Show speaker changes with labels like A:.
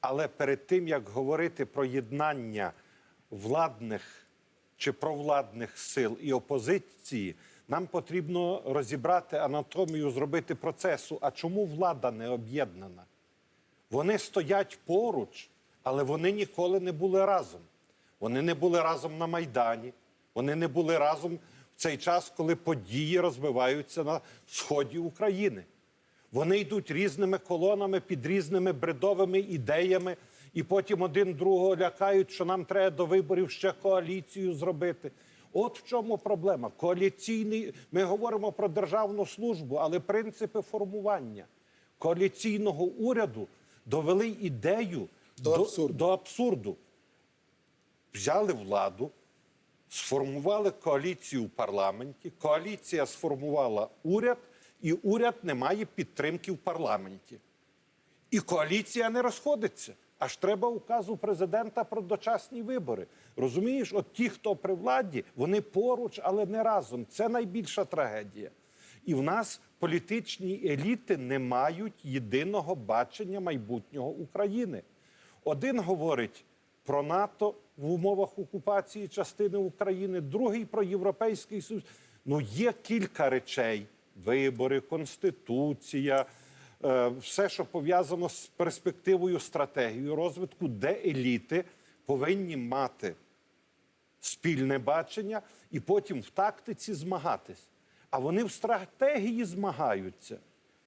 A: Але перед тим як говорити про єднання владних чи провладних сил і опозиції, нам потрібно розібрати анатомію, зробити процесу. А чому влада не об'єднана? Вони стоять поруч, але вони ніколи не були разом. Вони не були разом на Майдані, вони не були разом в цей час, коли події розвиваються на сході України. Вони йдуть різними колонами під різними бредовими ідеями, і потім один другого лякають, що нам треба до виборів ще коаліцію зробити. От в чому проблема. Коаліційний, ми говоримо про державну службу, але принципи формування коаліційного уряду довели ідею
B: До абсурду.
A: до абсурду. Взяли владу, сформували коаліцію в парламенті, коаліція сформувала уряд, і уряд не має підтримки в парламенті. І коаліція не розходиться. Аж треба указу президента про дочасні вибори. Розумієш, от ті, хто при владі, вони поруч, але не разом. Це найбільша трагедія. І в нас політичні еліти не мають єдиного бачення майбутнього України. Один говорить про НАТО в умовах окупації частини України, другий про Європейський Союз. Ну, є кілька речей: вибори, конституція, е, все, що пов'язано з перспективою стратегією розвитку, де еліти повинні мати спільне бачення і потім в тактиці змагатись. А вони в стратегії змагаються.